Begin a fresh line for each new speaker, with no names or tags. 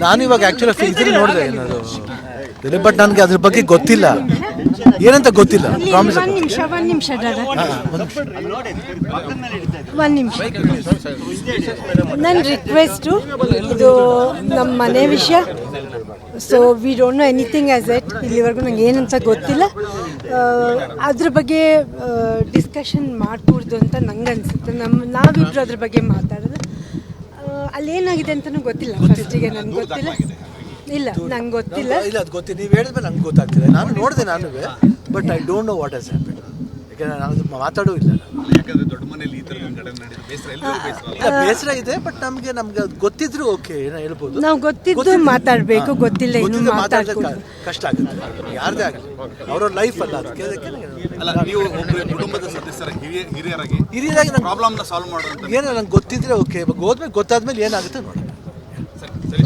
ನಾನು ಇವಾಗ ಆ್ಯಕ್ಚುಲಿ ಫೀಸಲ್ಲಿ ನೋಡಿದೆ ಏನದು ಬಟ್ ನನಗೆ ಅದ್ರ ಬಗ್ಗೆ ಗೊತ್ತಿಲ್ಲ. ಏನಂತ ಗೊತ್ತಿಲ್ಲ ಪ್ರಾಮಿಸ್
ಒಂದ್ ನಿಮಿಷ ಒಂದ್ ನಿಮಿಷ ಒಂದು ನಿಮಿಷ. ನನ್ನ ರಿಕ್ವೆಸ್ಟು ಇದು ನಮ್ಮ ಮನೆ ವಿಷಯ. So we don't know anything as yet ಇಲ್ಲಿವರೆಗೂ ನಂಗೆ ಏನಂತ ಗೊತ್ತಿಲ್ಲ. ಅದ್ರ ಬಗ್ಗೆ ಡಿಸ್ಕಷನ್ ಮಾಡಕೂಡ್ದು ಅಂತ ನಂಗೆ ಅನಿಸುತ್ತೆ ನಮ್ಮ ನಾವಿಬ್ರು ಅದ್ರ ಬಗ್ಗೆ ಮಾತಾಡೋದು ಆ, ಅಲ್ಲೇನಾಗಿದೆ ಅಂತಲೂ ಗೊತ್ತಿಲ್ಲ. ಫಸ್ಟಿಗೆ ನನಗೆ ಗೊತ್ತಿಲ್ಲ. ಇಲ್ಲ ನಂಗೆ ಗೊತ್ತಿಲ್ಲ.
ಇಲ್ಲ ಅದು ಗೊತ್ತಿಲ್ಲ ನೀವು ಹೇಳಿದ್ಮೇಲೆ ನಂಗೆ ಗೊತ್ತಾಗ್ತಿದೆ. ನಾನು ನೋಡಿದೆ ನಾನು but I don't know what has happen ಯಾಕಂದ್ರೆ ಮಾತಾಡೂ ಇಲ್ಲ.
ದೊಡ್ಡ ಮನೇಲಿ ಈ ಬೇಸರ ಬೇಸರ
ಇದೆ ಬಟ್ ನಮಗೆ ನಮ್ಗೆ ಅದು ಗೊತ್ತಿದ್ರು ಓಕೆ ಏನೋ ಹೇಳ್ಬೋದು.
ನಾವು ಗೊತ್ತಿದ್ದು ಮಾತಾಡಬೇಕು ಗೊತ್ತಿಲ್ಲ ಇನ್ನು ಮಾತಾಡ್ಲಿಕ್ಕೆ
ಕಷ್ಟ ಆಗುತ್ತೆ. ಯಾರದೇ ಆಗಲಿ ಅವರ ಲೈಫ್ ಅಲ್ಲ ಅದಕ್ಕೆ ಅದಕ್ಕೆ
ಅಲ್ಲ ನೀವು ಒಬ್ಬ ಕುಟುಂಬದ ಸದಸ್ಯರ ಹಿರಿಯ ಹಿರಿಯರಾಗಿ
ಹಿರಿಯರಾಗಿ ನಂಗೆ
ಪ್ರಾಬ್ಲಮ್ನ ಸಾಲ್ವ್ ಮಾಡೋದು
ಏನೋ ನಂಗೆ ಗೊತ್ತಿದ್ರೆ ಓಕೆ ಹೋದ್ಮೇಲೆ ಗೊತ್ತಾದ್ಮೇಲೆ ಏನಾಗುತ್ತೆ ನೋಡಿ
ಸರಿ ಸರಿ.